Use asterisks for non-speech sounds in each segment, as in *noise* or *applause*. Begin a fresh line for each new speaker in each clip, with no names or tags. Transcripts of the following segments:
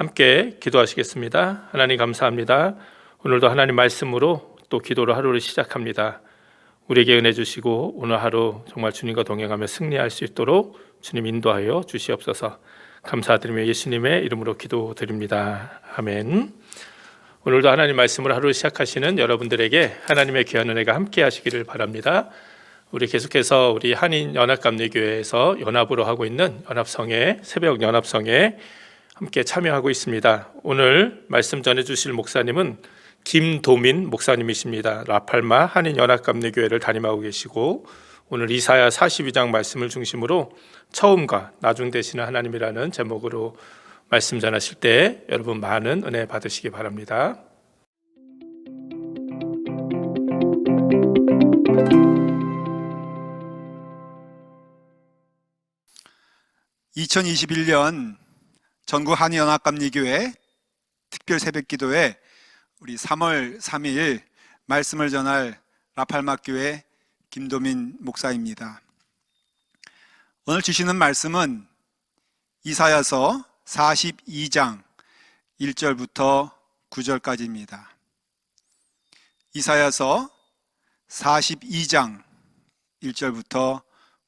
함께 기도하시겠습니다. 하나님 감사합니다. 오늘도 하나님 말씀으로 또 기도로 하루를 시작합니다. 우리에게 은혜 주시고 오늘 하루 정말 주님과 동행하며 승리할 수 있도록 주님 인도하여 주시옵소서. 감사드리며 예수님의 이름으로 기도드립니다. 아멘. 오늘도 하나님 말씀으로 하루를 시작하시는 여러분들에게 하나님의 귀한 은혜가 함께 하시기를 바랍니다. 우리 계속해서 우리 한인 연합감리교회에서 연합으로 하고 있는 연합성회 새벽 연합성회 함께 참여하고 있습니다. 오늘 말씀 전해 주실 목사님은 김도민 목사님이십니다. 라팔마 한인 연합감리교회를 담임하고 계시고 오늘 이사야 42장 말씀을 중심으로 처음과 나중 되시는 하나님이라는 제목으로 말씀 전하실 때 여러분 많은 은혜 받으시기 바랍니다.
2021년 전국 한인연합감리교회 특별 새벽 기도회 우리 3월 3일 말씀을 전할 라팔마교회 김도민 목사입니다. 오늘 주시는 말씀은 이사야서 42장 1절부터 9절까지입니다. 이사야서 42장 1절부터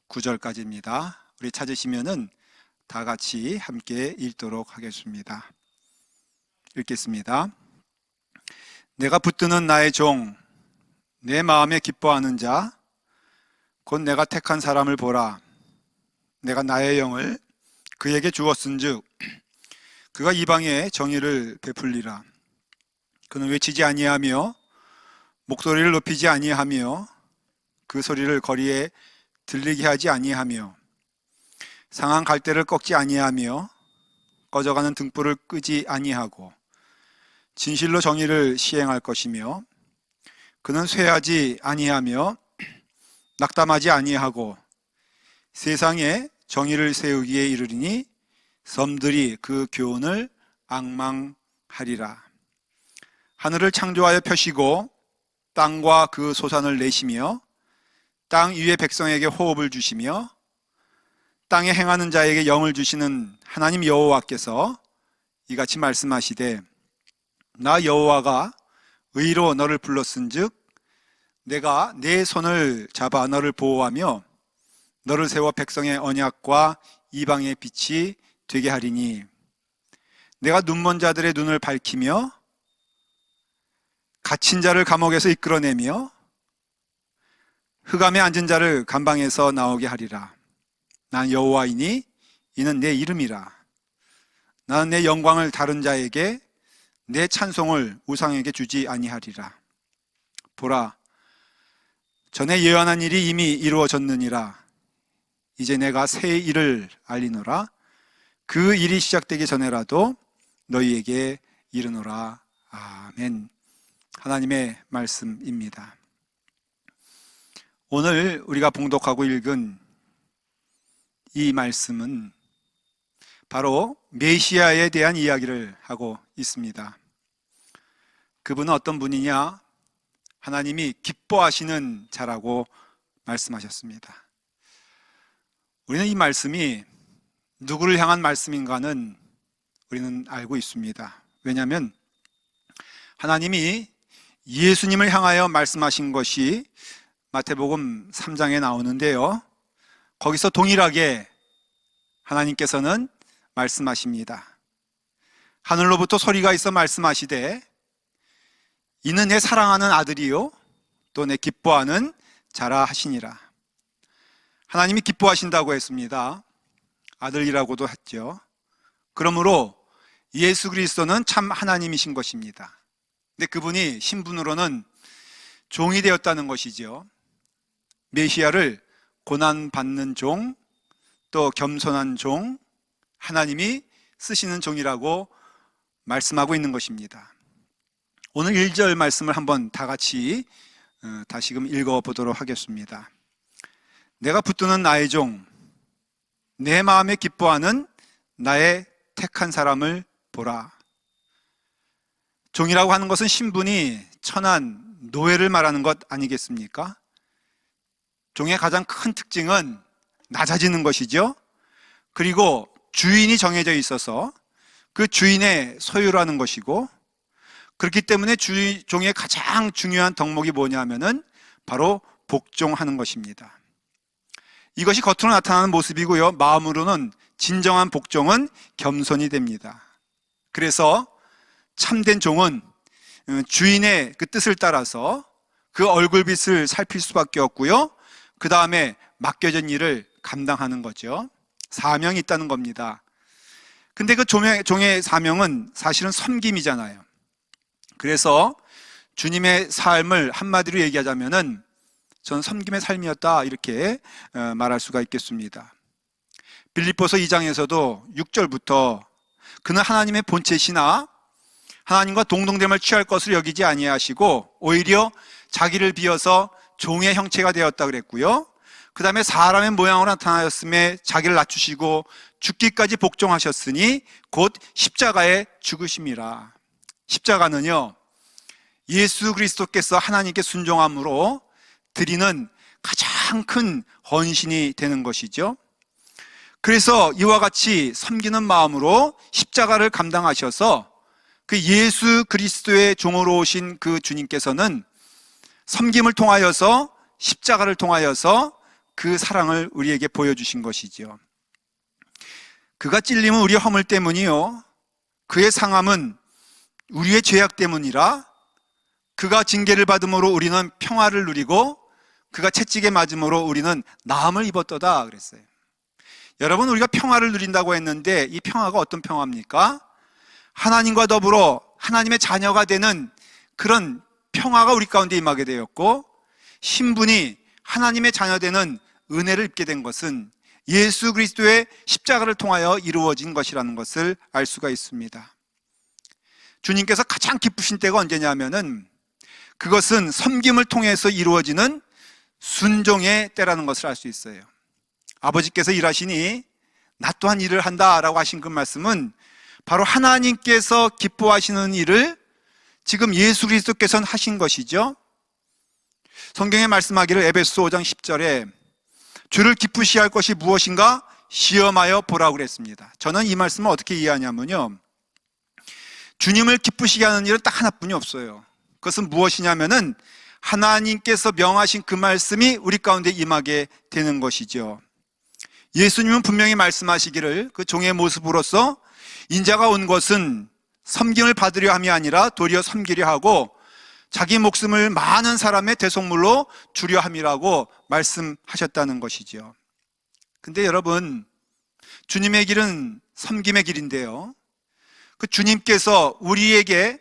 9절까지입니다. 우리 찾으시면은 다 같이 함께 읽도록 하겠습니다. 읽겠습니다. 내가 붙드는 나의 종, 내 마음에 기뻐하는 자, 곧 내가 택한 사람을 보라. 내가 나의 영을 그에게 주었은즉 그가 이방에 정의를 베풀리라. 그는 외치지 아니하며 목소리를 높이지 아니하며 그 소리를 거리에 들리게 하지 아니하며 상한 갈대를 꺾지 아니하며 꺼져가는 등불을 끄지 아니하고 진실로 정의를 시행할 것이며 그는 쇠하지 아니하며 낙담하지 아니하고 세상에 정의를 세우기에 이르리니 섬들이 그 교훈을 악망하리라. 하늘을 창조하여 펴시고 땅과 그 소산을 내시며 땅 위의 백성에게 호흡을 주시며 땅에 행하는 자에게 영을 주시는 하나님 여호와께서 이같이 말씀하시되 나 여호와가 의로 너를 불렀은즉 내가 내 손을 잡아 너를 보호하며 너를 세워 백성의 언약과 이방의 빛이 되게 하리니 내가 눈먼 자들의 눈을 밝히며 갇힌 자를 감옥에서 이끌어내며 흑암에 앉은 자를 감방에서 나오게 하리라. 난 여호와이니 이는 내 이름이라. 나는 내 영광을 다른 자에게 내 찬송을 우상에게 주지 아니하리라. 보라, 전에 예언한 일이 이미 이루어졌느니라. 이제 내가 새 일을 알리노라. 그 일이 시작되기 전에라도 너희에게 이르노라. 아멘. 하나님의 말씀입니다. 오늘 우리가 봉독하고 읽은 이 말씀은 바로 메시아에 대한 이야기를 하고 있습니다. 그분은 어떤 분이냐? 하나님이 기뻐하시는 자라고 말씀하셨습니다. 우리는 이 말씀이 누구를 향한 말씀인가는 우리는 알고 있습니다. 왜냐하면 하나님이 예수님을 향하여 말씀하신 것이 마태복음 3장에 나오는데요. 거기서 동일하게 하나님께서는 말씀하십니다. 하늘로부터 소리가 있어 말씀하시되 이는 내 사랑하는 아들이요 또 내 기뻐하는 자라 하시니라. 하나님이 기뻐하신다고 했습니다. 아들이라고도 했죠. 그러므로 예수 그리스도는 참 하나님이신 것입니다. 근데 그분이 신분으로는 종이 되었다는 것이죠. 메시아를 고난 받는 종, 또 겸손한 종, 하나님이 쓰시는 종이라고 말씀하고 있는 것입니다. 오늘 1절 말씀을 한번 다 같이 어, 다시금 읽어 보도록 하겠습니다. 내가 붙드는 나의 종, 내 마음에 기뻐하는 나의 택한 사람을 보라. 종이라고 하는 것은 신분이 천한 노예를 말하는 것 아니겠습니까? 종의 가장 큰 특징은 낮아지는 것이죠. 그리고 주인이 정해져 있어서 그 주인의 소유라는 것이고 그렇기 때문에 주, 종의 가장 중요한 덕목이 뭐냐면은 바로 복종하는 것입니다. 이것이 겉으로 나타나는 모습이고요. 마음으로는 진정한 복종은 겸손이 됩니다. 그래서 참된 종은 어, 주인의 그 뜻을 따라서 그 얼굴빛을 살필 수밖에 없고요. 그 다음에 맡겨진 일을 감당하는 거죠. 사명이 있다는 겁니다. 근데 그 종의, 종의 사명은 사실은 섬김이잖아요. 그래서 주님의 삶을 한마디로 얘기하자면은 전 섬김의 삶이었다 이렇게 어, 말할 수가 있겠습니다. 빌립보서 2장에서도 6절부터 그는 하나님의 본체시나 하나님과 동등됨을 취할 것으로 여기지 아니하시고 오히려 자기를 비어서 종의 형체가 되었다 그랬고요. 그 다음에 사람의 모양으로 나타나셨음에 자기를 낮추시고 죽기까지 복종하셨으니 곧 십자가에 죽으심이라. 십자가는요, 예수 그리스도께서 하나님께 순종함으로 드리는 가장 큰 헌신이 되는 것이죠. 그래서 이와 같이 섬기는 마음으로 십자가를 감당하셔서 그 예수 그리스도의 종으로 오신 그 주님께서는 섬김을 통하여서 십자가를 통하여서 그 사랑을 우리에게 보여주신 것이죠. 그가 찔림은 우리의 허물 때문이요. 그의 상함은 우리의 죄악 때문이라 그가 징계를 받음으로 우리는 평화를 누리고 그가 채찍에 맞음으로 우리는 나음을 입었도다 그랬어요. 여러분 우리가 평화를 누린다고 했는데 이 평화가 어떤 평화입니까? 하나님과 더불어 하나님의 자녀가 되는 그런 평화가 우리 가운데 임하게 되었고 신분이 하나님의 자녀되는 은혜를 입게 된 것은 예수 그리스도의 십자가를 통하여 이루어진 것이라는 것을 알 수가 있습니다. 주님께서 가장 기쁘신 때가 언제냐면은 그것은 섬김을 통해서 이루어지는 순종의 때라는 것을 알 수 있어요. 아버지께서 일하시니 나 또한 일을 한다라고 하신 그 말씀은 바로 하나님께서 기뻐하시는 일을 지금 예수 그리스도께서는 하신 것이죠. 성경에 말씀하기를 에베소 5장 10절에 주를 기쁘시 할 것이 무엇인가 시험하여 보라고 그랬습니다. 저는 이 말씀을 어떻게 이해하냐면요. 주님을 기쁘시게 하는 일은 딱 하나뿐이 없어요. 그것은 무엇이냐면은 하나님께서 명하신 그 말씀이 우리 가운데 임하게 되는 것이죠. 예수님은 분명히 말씀하시기를 그 종의 모습으로서 인자가 온 것은 섬김을 받으려 함이 아니라 도리어 섬기려 하고 자기 목숨을 많은 사람의 대속물로 주려 함이라고 말씀하셨다는 것이지요. 근데 여러분, 주님의 길은 섬김의 길인데요. 그 주님께서 우리에게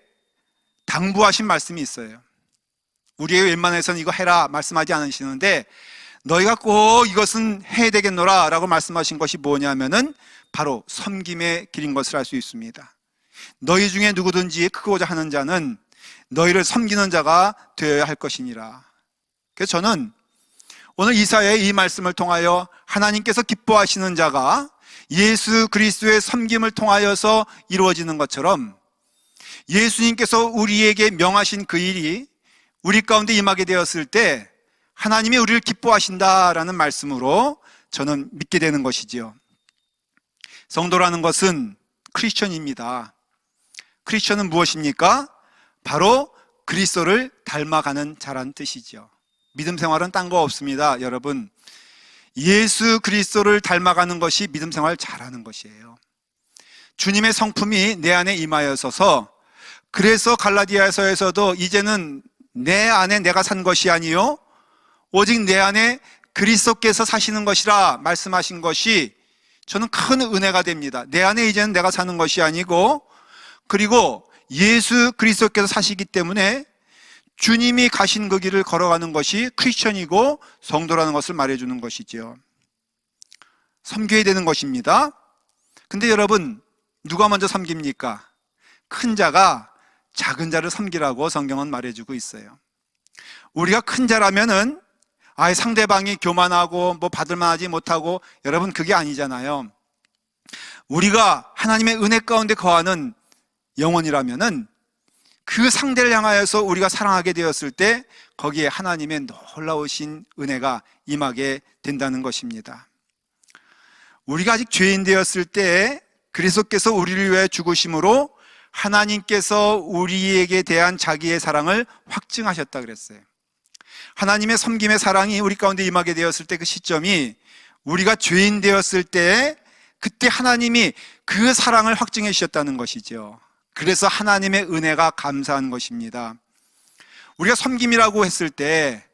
당부하신 말씀이 있어요. 우리에게 웬만해서는 이거 해라 말씀하지 않으시는데 너희가 꼭 이것은 해야 되겠노라 라고 말씀하신 것이 뭐냐면은 바로 섬김의 길인 것을 알 수 있습니다. 너희 중에 누구든지 크고자 하는 자는 너희를 섬기는 자가 되어야 할 것이니라. 그래서 저는 오늘 이사야의 이 말씀을 통하여 하나님께서 기뻐하시는 자가 예수 그리스도의 섬김을 통하여서 이루어지는 것처럼 예수님께서 우리에게 명하신 그 일이 우리 가운데 임하게 되었을 때 하나님이 우리를 기뻐하신다라는 말씀으로 저는 믿게 되는 것이지요. 성도라는 것은 크리스천입니다. 크리스천은 무엇입니까? 바로 그리스도를 닮아가는 자란 뜻이죠. 믿음 생활은 딴 거 없습니다, 여러분. 예수 그리스도를 닮아가는 것이 믿음 생활 잘하는 것이에요. 주님의 성품이 내 안에 임하여서서 그래서 갈라디아서에서도 이제는 내 안에 내가 산 것이 아니요 오직 내 안에 그리스도께서 사시는 것이라 말씀하신 것이 저는 큰 은혜가 됩니다. 내 안에 이제는 내가 사는 것이 아니고 그리고 예수 그리스도께서 사시기 때문에 주님이 가신 그 길을 걸어가는 것이 크리스천이고 성도라는 것을 말해주는 것이지요. 섬겨야 되는 것입니다. 근데 여러분, 누가 먼저 섬깁니까? 큰 자가 작은 자를 섬기라고 성경은 말해주고 있어요. 우리가 큰 자라면은 아예 상대방이 교만하고 뭐 받을만하지 못하고 여러분 그게 아니잖아요. 우리가 하나님의 은혜 가운데 거하는 영혼이라면은 그 상대를 향하여서 우리가 사랑하게 되었을 때 거기에 하나님의 놀라우신 은혜가 임하게 된다는 것입니다. 우리가 아직 죄인 되었을 때 그리스도께서 우리를 위해 죽으심으로 하나님께서 우리에게 대한 자기의 사랑을 확증하셨다 그랬어요. 하나님의 섬김의 사랑이 우리 가운데 임하게 되었을 때 그 시점이 우리가 죄인 되었을 때 그때 하나님이 그 사랑을 확증해 주셨다는 것이죠. 그래서 하나님의 은혜가 감사한 것입니다. 우리가 섬김이라고 했을 때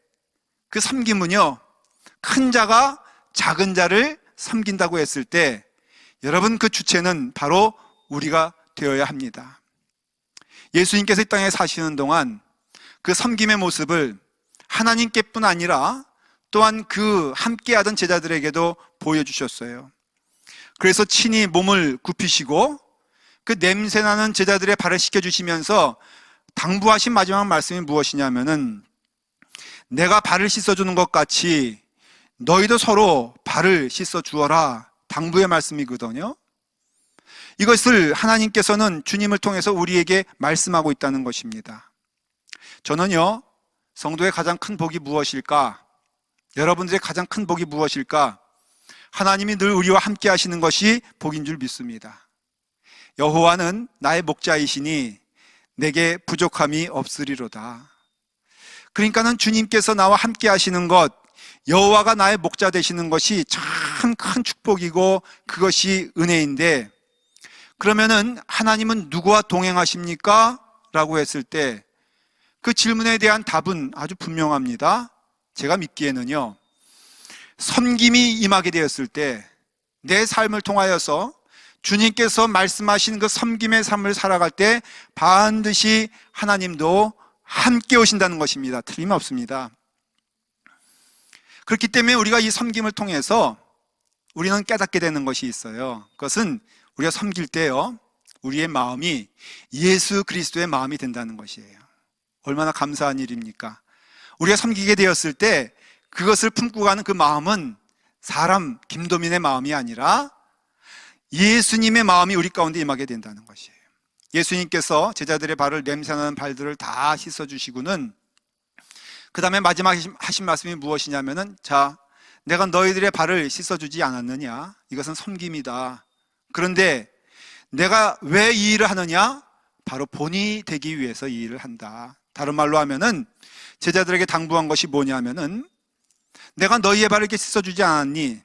그 섬김은요, 큰 자가 작은 자를 섬긴다고 했을 때 여러분 그 주체는 바로 우리가 되어야 합니다. 예수님께서 이 땅에 사시는 동안 그 섬김의 모습을 하나님께뿐 아니라 또한 그 함께하던 제자들에게도 보여주셨어요. 그래서 친히 몸을 굽히시고 그 냄새나는 제자들의 발을 씻겨주시면서 당부하신 마지막 말씀이 무엇이냐면은 내가 발을 씻어주는 것 같이 너희도 서로 발을 씻어 주어라. 당부의 말씀이거든요. 이것을 하나님께서는 주님을 통해서 우리에게 말씀하고 있다는 것입니다. 저는요, 성도의 가장 큰 복이 무엇일까? 여러분들의 가장 큰 복이 무엇일까? 하나님이 늘 우리와 함께 하시는 것이 복인 줄 믿습니다. 여호와는 나의 목자이시니 내게 부족함이 없으리로다. 그러니까는 주님께서 나와 함께 하시는 것, 여호와가 나의 목자 되시는 것이 참 큰 축복이고 그것이 은혜인데 그러면은 하나님은 누구와 동행하십니까? 라고 했을 때 그 질문에 대한 답은 아주 분명합니다. 제가 믿기에는요. 섬김이 임하게 되었을 때 내 삶을 통하여서 주님께서 말씀하신 그 섬김의 삶을 살아갈 때 반드시 하나님도 함께 오신다는 것입니다. 틀림없습니다. 그렇기 때문에 우리가 이 섬김을 통해서 우리는 깨닫게 되는 것이 있어요. 그것은 우리가 섬길 때요, 우리의 마음이 예수 그리스도의 마음이 된다는 것이에요. 얼마나 감사한 일입니까? 우리가 섬기게 되었을 때 그것을 품고 가는 그 마음은 사람 김도민의 마음이 아니라 예수님의 마음이 우리 가운데 임하게 된다는 것이에요. 예수님께서 제자들의 발을 냄새나는 발들을 다 씻어주시고는 그 다음에 마지막 하신 말씀이 무엇이냐면은 자, 내가 너희들의 발을 씻어주지 않았느냐? 이것은 섬김이다. 그런데 내가 왜 이 일을 하느냐? 바로 본이 되기 위해서 이 일을 한다. 다른 말로 하면은 제자들에게 당부한 것이 뭐냐면은 내가 너희의 발을 이렇게 씻어주지 않았니?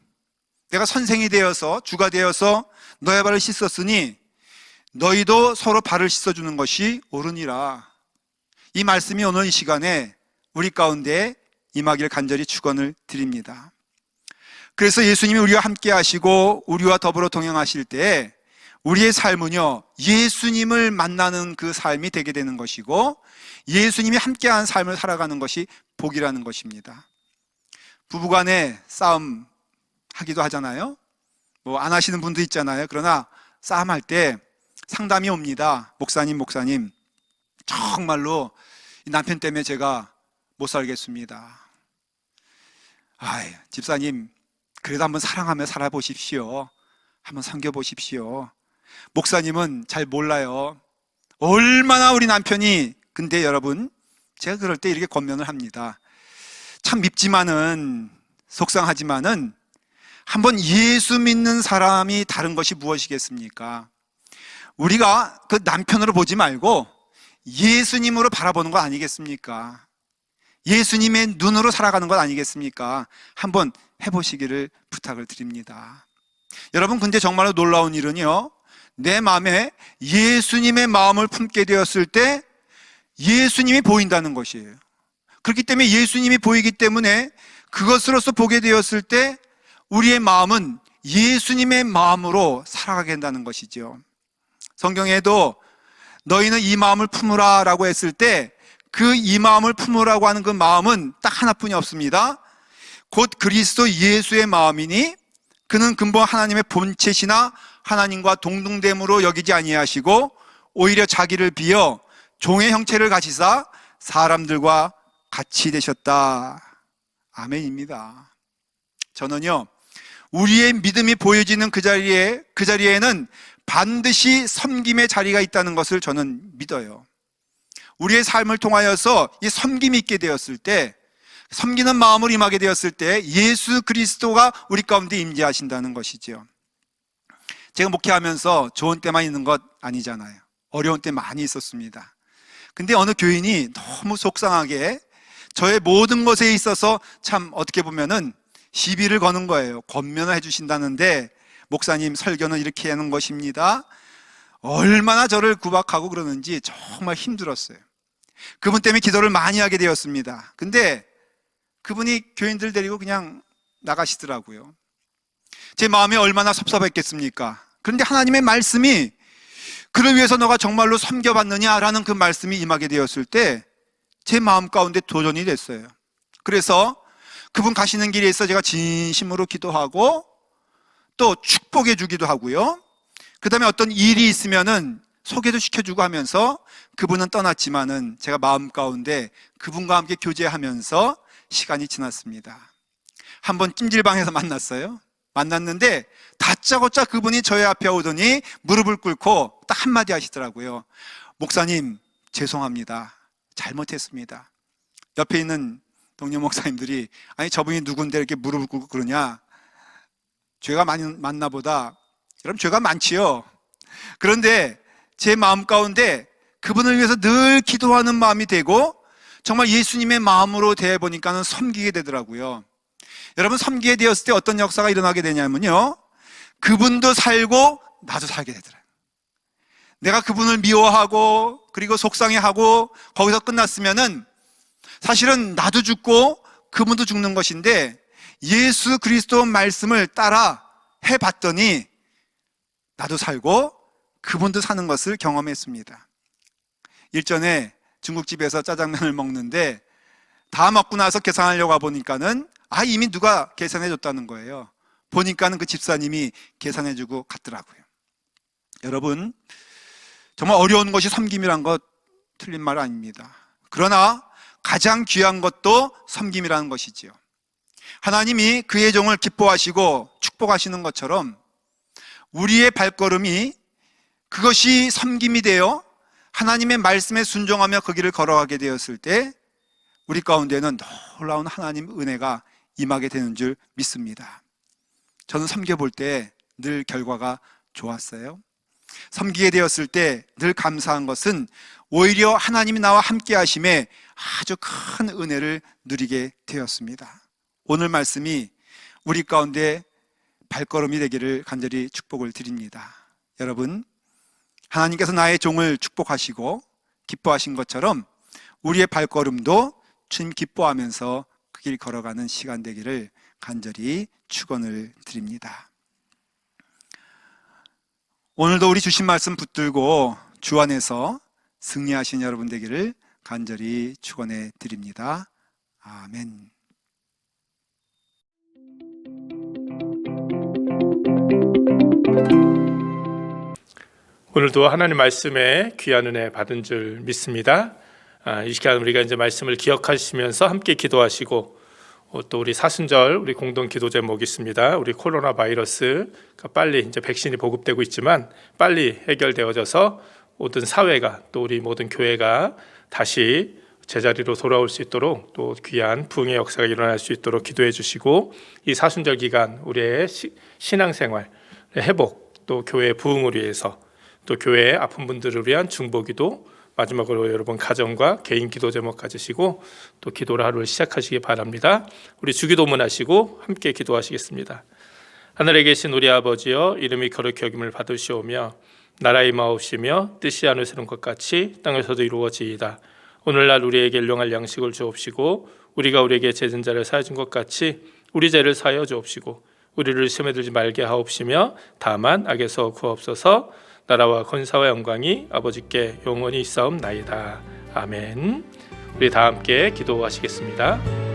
내가 선생이 되어서 주가 되어서 너의 발을 씻었으니 너희도 서로 발을 씻어주는 것이 옳으니라. 이 말씀이 오늘 이 시간에 우리 가운데 임하기를 간절히 축원을 드립니다. 그래서 예수님이 우리와 함께 하시고 우리와 더불어 동행하실 때 우리의 삶은요, 예수님을 만나는 그 삶이 되게 되는 것이고 예수님이 함께한 삶을 살아가는 것이 복이라는 것입니다. 부부간에 싸움 하기도 하잖아요. 뭐 안 하시는 분도 있잖아요. 그러나 싸움할 때 상담이 옵니다. 목사님, 목사님. 정말로 이 남편 때문에 제가 못 살겠습니다. 아이, 집사님, 그래도 한번 사랑하며 살아보십시오. 한번 섬겨보십시오. 목사님은 잘 몰라요. 얼마나 우리 남편이, 근데 여러분, 제가 그럴 때 이렇게 권면을 합니다. 참 밉지만은, 속상하지만은, 한번 예수 믿는 사람이 다른 것이 무엇이겠습니까? 우리가 그 남편으로 보지 말고 예수님으로 바라보는 거 아니겠습니까? 예수님의 눈으로 살아가는 것 아니겠습니까? 한번 해보시기를 부탁을 드립니다. 여러분, 근데 정말로 놀라운 일은요, 내 마음에 예수님의 마음을 품게 되었을 때 예수님이 보인다는 것이에요. 그렇기 때문에 예수님이 보이기 때문에 그것으로서 보게 되었을 때 우리의 마음은 예수님의 마음으로 살아가게 된다는 것이죠. 성경에도 너희는 이 마음을 품으라 라고 했을 때 그 이 마음을 품으라고 하는 그 마음은 딱 하나뿐이 없습니다. 곧 그리스도 예수의 마음이니 그는 근본 하나님의 본체시나 하나님과 동등됨으로 여기지 아니하시고 오히려 자기를 비어 종의 형체를 가지사 사람들과 같이 되셨다. 아멘입니다. 저는요, 우리의 믿음이 보여지는 그 자리에, 그 자리에는 반드시 섬김의 자리가 있다는 것을 저는 믿어요. 우리의 삶을 통하여서 이 섬김이 있게 되었을 때, 섬기는 마음을 임하게 되었을 때 예수 그리스도가 우리 가운데 임재하신다는 것이죠. 제가 목회하면서 좋은 때만 있는 것 아니잖아요. 어려운 때 많이 있었습니다. 근데 어느 교인이 너무 속상하게 저의 모든 것에 있어서 참 어떻게 보면은 시비를 거는 거예요. 권면을 해주신다는데 목사님 설교는 이렇게 하는 것입니다. 얼마나 저를 구박하고 그러는지 정말 힘들었어요. 그분 때문에 기도를 많이 하게 되었습니다. 근데 그분이 교인들 데리고 그냥 나가시더라고요. 제 마음이 얼마나 섭섭했겠습니까? 그런데 하나님의 말씀이 그를 위해서 너가 정말로 섬겨받느냐라는 그 말씀이 임하게 되었을 때 제 마음 가운데 도전이 됐어요. 그래서 그분 가시는 길에 있어 제가 진심으로 기도하고 또 축복해 주기도 하고요. 그 다음에 어떤 일이 있으면은 소개도 시켜주고 하면서 그분은 떠났지만은 제가 마음 가운데 그분과 함께 교제하면서 시간이 지났습니다. 한번 찜질방에서 *laughs* 만났어요. 만났는데 다짜고짜 그분이 저의 앞에 오더니 무릎을 꿇고 딱 한마디 하시더라고요. 목사님, 죄송합니다. 잘못했습니다. 옆에 있는 동료 목사님들이 아니 저분이 누군데 이렇게 무릎을 꿇고 그러냐? 죄가 많이 많나 보다. 여러분 죄가 많지요. 그런데 제 마음 가운데 그분을 위해서 늘 기도하는 마음이 되고 정말 예수님의 마음으로 대해 보니까는 섬기게 되더라고요. 여러분 섬기게 되었을 때 어떤 역사가 일어나게 되냐면요. 그분도 살고 나도 살게 되더라고요. 내가 그분을 미워하고 그리고 속상해하고 거기서 끝났으면은 사실은 나도 죽고 그분도 죽는 것인데 예수 그리스도 말씀을 따라 해 봤더니 나도 살고 그분도 사는 것을 경험했습니다. 일전에 중국집에서 짜장면을 먹는데 다 먹고 나서 계산하려고 보니까는 아 이미 누가 계산해 줬다는 거예요. 보니까는 그 집사님이 계산해 주고 갔더라고요. 여러분 정말 어려운 것이 섬김이란 것 틀린 말 아닙니다. 그러나 가장 귀한 것도 섬김이라는 것이지요. 하나님이 그의 종을 기뻐하시고 축복하시는 것처럼 우리의 발걸음이 그것이 섬김이 되어 하나님의 말씀에 순종하며 그 길을 걸어가게 되었을 때 우리 가운데는 놀라운 하나님 은혜가 임하게 되는 줄 믿습니다. 저는 섬겨볼 때 늘 결과가 좋았어요. 섬기게 되었을 때 늘 감사한 것은 오히려 하나님이 나와 함께 하심에 아주 큰 은혜를 누리게 되었습니다. 오늘 말씀이 우리 가운데 발걸음이 되기를 간절히 축복을 드립니다. 여러분, 하나님께서 나의 종을 축복하시고 기뻐하신 것처럼 우리의 발걸음도 주님 기뻐하면서 그 길 걸어가는 시간 되기를 간절히 축원을 드립니다. 오늘도 우리 주신 말씀 붙들고 주 안에서 승리하신 여러분 되기를 간절히 축원해 드립니다. 아멘.
오늘도 하나님 말씀에 귀한 은혜 받은 줄 믿습니다. 아, 이 시간 우리가 이제 말씀을 기억하시면서 함께 기도하시고 어, 또 우리 사순절 우리 공동 기도 제목이 있습니다. 우리 코로나 바이러스가 빨리 이제 백신이 보급되고 있지만 빨리 해결되어져서 모든 사회가 또 우리 모든 교회가 다시 제자리로 돌아올 수 있도록 또 귀한 부흥의 역사가 일어날 수 있도록 기도해 주시고 이 사순절 기간 우리의 시- 신앙생활 회복 또 교회 부흥을 위해서 또 교회의 아픈 분들을 위한 중보기도 마지막으로 여러분 가정과 개인 기도 제목 가지시고 또 기도를 하루를 시작하시기 바랍니다. 우리 주기도문 하시고 함께 기도하시겠습니다. 하늘에 계신 우리 아버지여 이름이 거룩히 여김을 받으시오며 나라의 마옵시며 뜻이 하늘에서는 것 같이 땅에서도 이루어지이다. 오늘날 우리에게 일용할 양식을 주옵시고 우리가 우리에게 죄진 자를 사해 준것 같이 우리 죄를 사하여 주옵시고 우리를 시험에 들지 말게 하옵시며 다만 악에서 구하옵소서 나라와 권사와 영광이 아버지께 영원히 있사옵나이다. 아멘. 우리 다 함께 기도하시겠습니다.